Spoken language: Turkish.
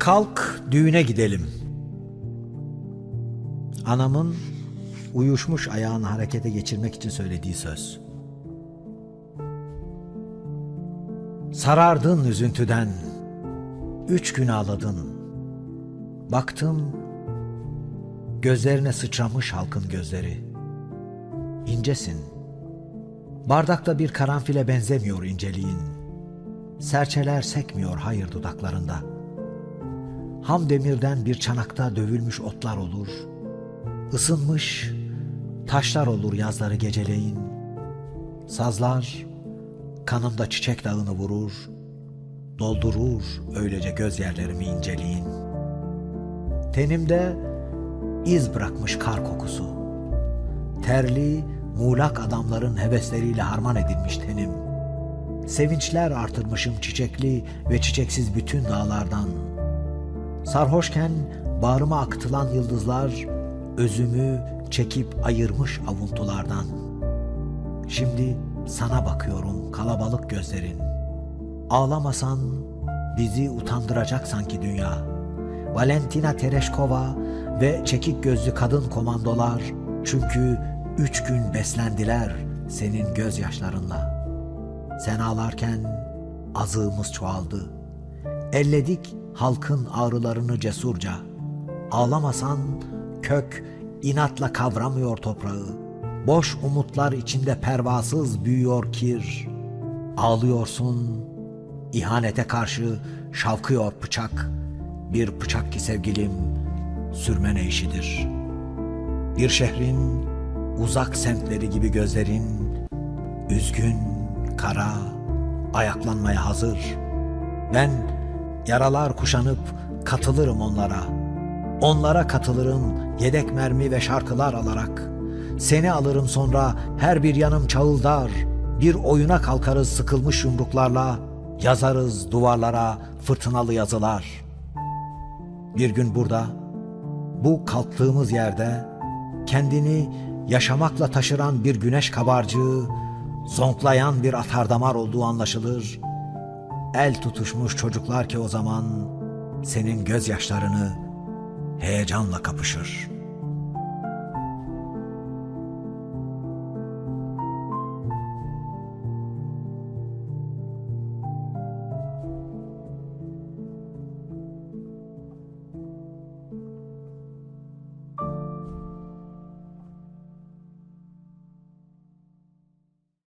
Kalk düğüne gidelim. Anamın uyuşmuş ayağını harekete geçirmek için söylediği söz. Sarardın üzüntüden, üç gün ağladın. Baktım, gözlerine sıçramış halkın gözleri. İncesin, bardakta bir karanfile benzemiyor inceliğin. Serçeler sekmiyor hayır dudaklarında. Ham demirden bir çanakta dövülmüş otlar olur. Isınmış taşlar olur yazları geceleyin. Sazlar kanımda çiçek dağını vurur. Doldurur öylece göz yerlerimi inceliğin. Tenimde iz bırakmış kar kokusu. Terli, muğlak adamların hevesleriyle harman edilmiş tenim. Sevinçler artırmışım çiçekli ve çiçeksiz bütün dağlardan. Sarhoşken bağrıma akıtılan yıldızlar özümü çekip ayırmış avuntulardan. Şimdi sana bakıyorum kalabalık gözlerin. Ağlamasan bizi utandıracak sanki dünya. Valentina Tereşkova ve çekik gözlü kadın komandolar çünkü üç gün beslendiler senin gözyaşlarınla. Sen ağlarken azığımız çoğaldı. Elledik halkın ağrılarını cesurca. Ağlamasan kök inatla kavramıyor toprağı. Boş umutlar içinde pervasız büyüyor kir. Ağlıyorsun, ihanete karşı şavkıyor bıçak. Bir bıçak ki sevgilim, sürmene işidir. Bir şehrin uzak semtleri gibi gözlerin, üzgün, kara, ayaklanmaya hazır. Ben yaralar kuşanıp katılırım onlara. Onlara katılırım yedek mermi ve şarkılar alarak. Seni alırım sonra her bir yanım çağıldar. Bir oyuna kalkarız sıkılmış yumruklarla. Yazarız duvarlara fırtınalı yazılar. Bir gün burada, bu kalktığımız yerde kendini yaşamakla taşıran bir güneş kabarcığı, zonklayan bir atardamar olduğu anlaşılır. El tutuşmuş çocuklar ki o zaman senin gözyaşlarını heyecanla kapışır.''